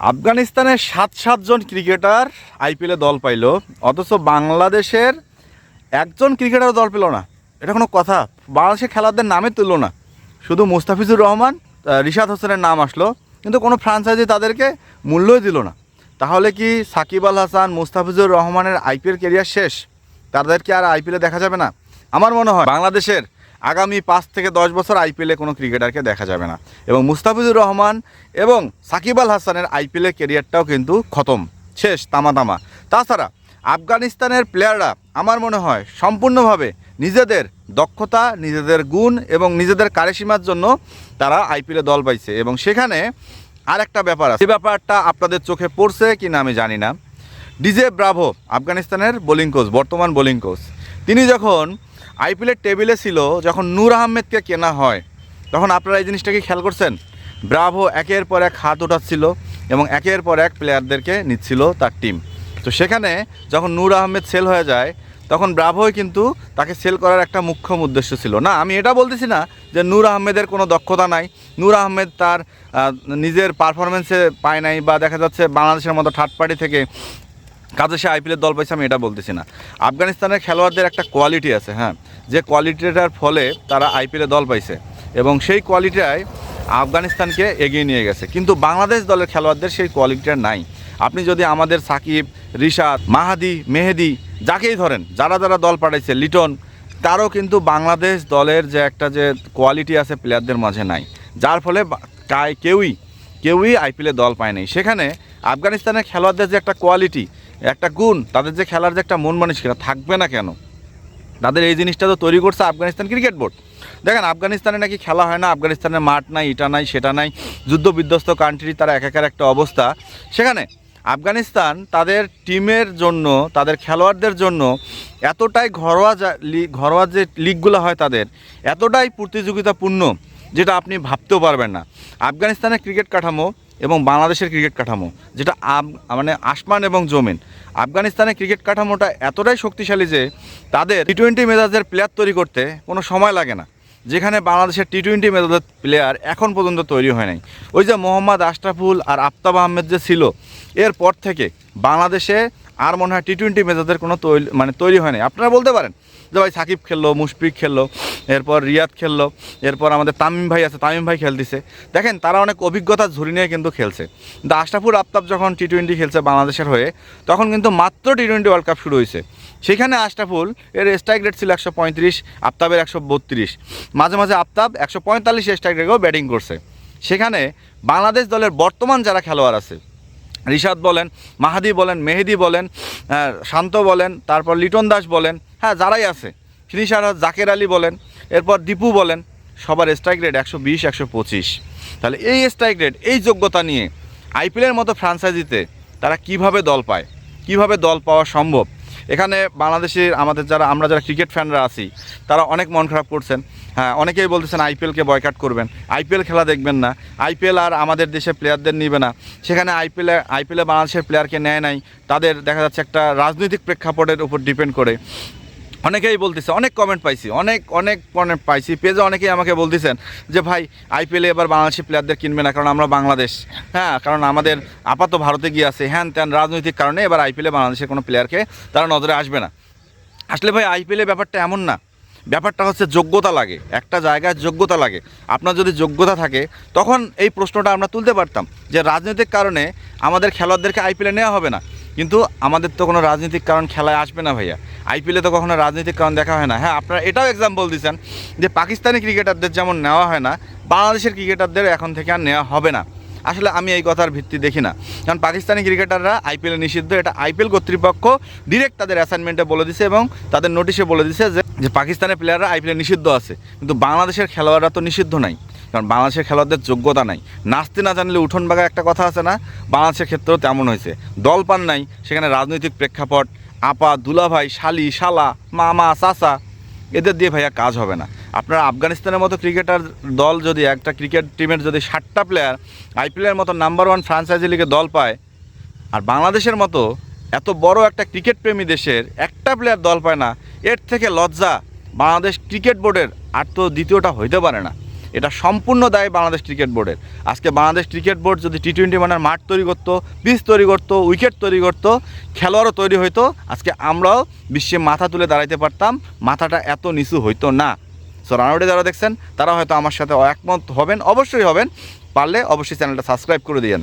আফগানিস্তানের সাত সাতজন ক্রিকেটার আইপিএলে দল পাইল, অথচ বাংলাদেশের একজন ক্রিকেটার দল পেল না। এটা কোনো কথা? বাংলাদেশের খেলাদের নামে তুললো না। শুধু মুস্তাফিজুর রহমান রিশাদ হোসেনের নাম আসলো, কিন্তু কোনো ফ্রাঞ্চাইজি তাদেরকে মূল্যই দিল না। তাহলে কি সাকিব আল হাসান, মুস্তাফিজুর রহমানের আইপিএল কেরিয়ার শেষ? তাদেরকে আর আইপিএলে দেখা যাবে না? আমার মনে হয় বাংলাদেশের আগামী পাঁচ থেকে দশ বছর আইপিএলে কোনো ক্রিকেটারকে দেখা যাবে না। এবং মুস্তাফিজুর রহমান এবং সাকিব আল হাসানের আইপিএলের কেরিয়ারটাও কিন্তু খতম, শেষ তামা তামা তাছাড়া আফগানিস্তানের প্লেয়াররা আমার মনে হয় সম্পূর্ণভাবে নিজেদের দক্ষতা, নিজেদের গুণ এবং নিজেদের কারেসীমার জন্য তারা আইপিএলে দল পাইছে। এবং সেখানে আর একটা ব্যাপার আছে। ব্যাপারটা আপনাদের চোখে পড়ছে কি না আমি জানি না। ডিজে ব্রাভো, আফগানিস্তানের বোলিং কোচ বর্তমান বোলিং কোচ তিনি যখন আইপিএলের টেবিলে ছিল যখন নূর আহমেদকে কেনা হয়, তখন আপনারা এই জিনিসটা কি খেয়াল করছেন? ব্রাভো একের পর এক হাত ওঠাচ্ছিল এবং একের পর এক প্লেয়ারদেরকে নিচ্ছিল তার টিম। তো সেখানে যখন নূর আহমেদ সেল হয়ে যায়, তখন ব্রাভোই কিন্তু তাকে সেল করার একটা মুখ্যম উদ্দেশ্য ছিল। না, আমি এটা বলতেছি না যে নূর আহমেদের কোনো দক্ষতা নাই। নূর আহমেদ তার নিজের পারফরমেন্সে পায় নাই বা দেখা যাচ্ছে বাংলাদেশের মতো থার্ড পার্টি থেকে কাজে সে আইপিএলের দল পাইছে, আমি এটা বলতেছি না। আফগানিস্তানের খেলোয়াড়দের একটা কোয়ালিটি আছে হ্যাঁ। যে কোয়ালিটিটার ফলে তারা আইপিএলে দল পাইছে এবং সেই কোয়ালিটিটাই আফগানিস্তানকে এগিয়ে নিয়ে গেছে। কিন্তু বাংলাদেশ দলের খেলোয়াড়দের সেই কোয়ালিটিটা নাই। আপনি যদি আমাদের সাকিব, রিশাদ, মাহাদি, মেহেদি, যাকেই ধরেন, যারা যারা দল পাঠাইছে, লিটন, তারও কিন্তু বাংলাদেশ দলের যে একটা যে কোয়ালিটি আছে প্লেয়ারদের মাঝে নাই। যার ফলে কাই কেউই কেউই আইপিএলে দল পায় নাই। সেখানে আফগানিস্তানের খেলোয়াড়দের যে একটা কোয়ালিটি, একটা গুণ, তাদের যে খেলার যে একটা মন মানসিকতা থাকবে না কেন? তাদের এই জিনিসটা তো তৈরি করছে আফগানিস্তান ক্রিকেট বোর্ড। দেখেন, আফগানিস্তানে নাকি খেলা হয় না, আফগানিস্তানের মাঠ নাই এটা নাই, সেটা নাই যুদ্ধ বিধ্বস্ত কান্ট্রি তারা একাকার একটা অবস্থা। সেখানে আফগানিস্তান তাদের টিমের জন্য, তাদের খেলোয়াড়দের জন্য এতটাই ঘরোয়া ঘরোয়া যে লিগগুলো হয় তাদের, এতটাই প্রতিযোগিতাপূর্ণ, যেটা আপনি ভাবতেও পারবেন না। আফগানিস্তানের ক্রিকেট কাঠামো এবং বাংলাদেশের ক্রিকেট কাঠামো, যেটা আব মানে আসমান এবং জমিন। আফগানিস্তানের ক্রিকেট কাঠামোটা এতটাই শক্তিশালী যে তাদের টি টোয়েন্টি মেজাজের প্লেয়ার তৈরি করতে কোনো সময় লাগে না, যেখানে বাংলাদেশের টি টোয়েন্টি মেজাজের প্লেয়ার এখন পর্যন্ত তৈরি হয় নাই। ওই যে মোহাম্মদ আশরাফুল আর আফতাব আহমেদ যে ছিল, এরপর থেকে বাংলাদেশে আর মনে হয় টি টোয়েন্টি মেজাজের কোনো মানে তৈরি হয় নাই। আপনারা বলতে পারেন যে ভাই সাকিব খেললো, মুশফিক খেললো, এরপর রিয়াদ খেললো, এরপর আমাদের তামিম ভাই আছে, তামিম ভাই খেলতেছে। দেখেন, তারা অনেক অভিজ্ঞতা ঝুরি নিয়ে কিন্তু খেলছে। কিন্তু আশরাফুল আফতাব যখন টি টোয়েন্টি খেলছে বাংলাদেশের হয়ে, তখন কিন্তু মাত্র টি টোয়েন্টি ওয়ার্ল্ড কাপ শুরু হয়েছে। সেখানে আশরাফুল, এর স্ট্রাইক রেট ছিল একশো পঁয়ত্রিশ, আফতাবের একশো বত্রিশ। মাঝে মাঝে আফতাব একশো পঁয়তাল্লিশ স্ট্রাইক রেটেও ব্যাটিং করছে। সেখানে বাংলাদেশ দলের বর্তমান যারা খেলোয়াড় আছে রিশাদ বলেন, মাহাদি বলেন, মেহেদি বলেন শান্ত বলেন, তারপর লিটন দাস বলেন হ্যাঁ যারাই আছে। ফিনিশার জাকের আলী বলেন, এরপর দীপু বলেন, সবার স্ট্রাইক রেট একশো বিশ, একশো পঁচিশ। তাহলে এই স্ট্রাইক রেট এই যোগ্যতা নিয়ে আইপিএলের মতো ফ্রাঞ্চাইজিতে তারা কীভাবে দল পায়? কীভাবে দল পাওয়া সম্ভব? এখানে বাংলাদেশের আমাদের যারা, আমরা যারা ক্রিকেট ফ্যানরা আছি, তারা অনেক মন খারাপ করছেন। হ্যাঁ অনেকেই বলতেছেন আইপিএলকে বয়কাট করবেন। আইপিএল খেলা দেখবেন না। আইপিএল আর আমাদের দেশে প্লেয়ারদের নিবে না। সেখানে আইপিএলে আইপিএলে বাংলাদেশের প্লেয়ারকে নেয় নাই। তাদের দেখা যাচ্ছে একটা রাজনৈতিক প্রেক্ষাপটের উপর ডিপেন্ড করে। অনেকেই বলতেছে, অনেক কমেন্ট পাইছি, অনেক অনেক কমেন্ট পাইছি। পেজে অনেকেই আমাকে বলতেছেন যে, ভাই আইপিএলে এবার বাংলাদেশি প্লেয়ারদের কিনবে না, কারণ আমরা বাংলাদেশ। হ্যাঁ কারণ আমাদের আপাতত ভারতে গিয়ে আছে হ্যান ত্যান রাজনৈতিক কারণে এবার আইপিএলে বাংলাদেশের কোনো প্লেয়ারকে তারা নজরে আসবে না। আসলে ভাই আইপিএলে ব্যাপারটা এমন না। ব্যাপারটা হচ্ছে যোগ্যতা লাগে, একটা জায়গায় যোগ্যতা লাগে। আপনার যদি যোগ্যতা থাকে, তখন এই প্রশ্নটা আমরা তুলতে পারতাম যে, রাজনৈতিক কারণে আমাদের খেলোয়াড়দেরকে আইপিএলে নেওয়া হবে না। কিন্তু আমাদের তো কোনো রাজনৈতিক কারণ খেলায় আসবে না ভাইয়া। আইপিএলে তো কখনো রাজনৈতিক কারণ দেখা হয় না। হ্যাঁ আপনারা এটাও এক্সাম্পল দিচ্ছেন যে পাকিস্তানি ক্রিকেটারদের যেমন নেওয়া হয় না, বাংলাদেশের ক্রিকেটারদের এখন থেকে আর নেওয়া হবে না। আসলে আমি এই কথার ভিত্তি দেখি না। কারণ পাকিস্তানি ক্রিকেটাররা আইপিএলে নিষিদ্ধ, এটা আইপিএল কর্তৃপক্ষ ডিরেক্ট তাদের অ্যাসাইনমেন্টে বলে দিছে এবং তাদের নোটিশে বলে দিছে যে যে পাকিস্তানের প্লেয়াররা আইপিএলে নিষিদ্ধ আছে। কিন্তু বাংলাদেশের খেলোয়াড়রা তো নিষিদ্ধ নাই। কারণ বাংলাদেশের খেলোয়াড়দের যোগ্যতা নাই। নাচতে না জানলে উঠোন বাগা একটা কথা আছে না? বাংলাদেশের ক্ষেত্রেও তেমন হয়েছে। দল পান নাই, সেখানে রাজনৈতিক প্রেক্ষাপট, আপা, দুলাভাই, শালি, শালা, মামা, চাচা, এদের দিয়ে ভাইয়া কাজ হবে না। আপনারা আফগানিস্তানের মতো ক্রিকেটার দল যদি একটা ক্রিকেট টিমের যদি ষাটটা প্লেয়ার আইপিএলের মতো নাম্বার ওয়ান ফ্রাঞ্চাইজি লিগে দল পায়, আর বাংলাদেশের মতো এত বড় একটা ক্রিকেট প্রেমী দেশের একটা প্লেয়ার দল পায় না, এর থেকে লজ্জা বাংলাদেশ ক্রিকেট বোর্ডের, আর তো দ্বিতীয়টা হইতে পারে না। এটা সম্পূর্ণ দায় বাংলাদেশ ক্রিকেট বোর্ডের। আজকে বাংলাদেশ ক্রিকেট বোর্ড যদি টি টোয়েন্টি মানের মাঠ তৈরি করতো পিচ তৈরি করতো, উইকেট তৈরি করতো, খেলোয়াড়ও তৈরি হইতো, আজকে আমরাও বিশ্বে মাথা তুলে দাঁড়াইতে পারতাম, মাথাটা এত নিচু হইতো না। সো রানাউটে যারা দেখছেন, তারা হয়তো আমার সাথে একমত হবেন, অবশ্যই হবেন। পারলে অবশ্যই চ্যানেলটা সাবস্ক্রাইব করে দিয়েন।